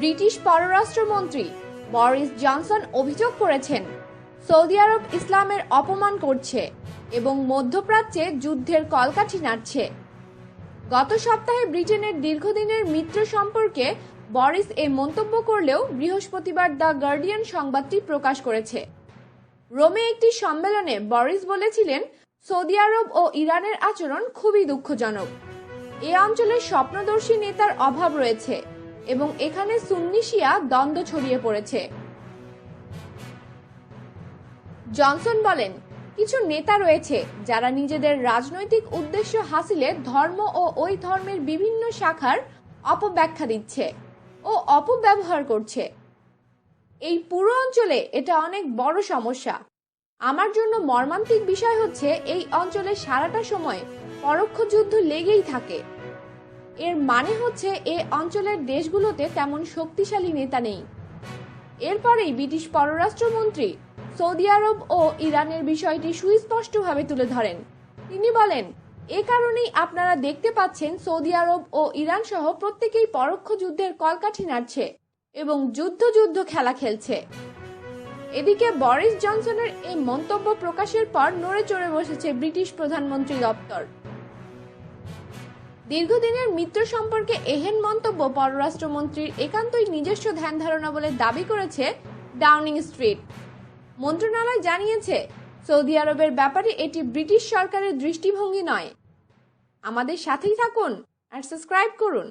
British পররাষ্ট্রমন্ত্রী Boris Johnson অভিযোগ করেছেন, সৌদি আরব ইসলামের অপমান করছে এবং মধ্যপ্রাচ্যে যুদ্ধের কলকাঠি নাড়ছে। গত সপ্তাহে ব্রিটেনের দীর্ঘদিনের মিত্র সম্পর্কে বরিস এ মন্তব্য করলেও বৃহস্পতিবার দ্য গার্ডিয়ান সংবাদটি প্রকাশ করেছে। রোমে একটি সম্মেলনে বরিস বলেছিলেন, সৌদি আরব ও ইরানের আচরণ খুবই দুঃখজনক। এ অঞ্চলে স্বপ্নদর্শী নেতার অভাব রয়েছে। এবং এখানে সুন্নি শিয়া দ্বন্দ্ব ছড়িয়ে পড়েছে। জনসন বলেন, কিছু নেতা রয়েছে যারা নিজেদের রাজনৈতিক উদ্দেশ্য হাসিলে ধর্ম ও ওই ধর্মের বিভিন্ন শাখার অপব্যাখ্যা দিচ্ছে ও অপব্যবহার করছে। এই পুরো অঞ্চলে এটা অনেক বড় সমস্যা। আমার জন্য মর্মান্তিক বিষয় হচ্ছে, এই অঞ্চলে সারাটা সময় পরোক্ষ যুদ্ধ লেগেই থাকে। এর মানে হচ্ছে এ অঞ্চলের দেশগুলোতে তেমন শক্তিশালী নেতা নেই। এরপরেই ব্রিটিশ পররাষ্ট্রমন্ত্রী সৌদি আরব ও ইরানের বিষয়টি সুস্পষ্টভাবে তুলে ধরেন। তিনি বলেন, এ কারণেই আপনারা দেখতে পাচ্ছেন সৌদি আরব ও ইরান সহ প্রত্যেকেই পরোক্ষ যুদ্ধের কলকাঠি নাড়ছে এবং যুদ্ধ যুদ্ধ খেলা খেলছে। এদিকে বরিস জনসনের এই মন্তব্য প্রকাশের পর নড়ে চড়ে বসেছে ব্রিটিশ প্রধানমন্ত্রী দপ্তর। দীর্ঘদিনের মিত্র সম্পর্কে এহেন মন্তব্য পররাষ্ট্রমন্ত্রীর একান্তই নিজস্ব ধ্যান ধারণা বলে দাবি করেছে ডাউনিং স্ট্রিট। মন্ত্রণালয় জানিয়েছে, সৌদি আরবের ব্যাপারে এটি ব্রিটিশ সরকারের দৃষ্টিভঙ্গি নয়। আমাদের সাথেই থাকুন আর সাবস্ক্রাইব করুন।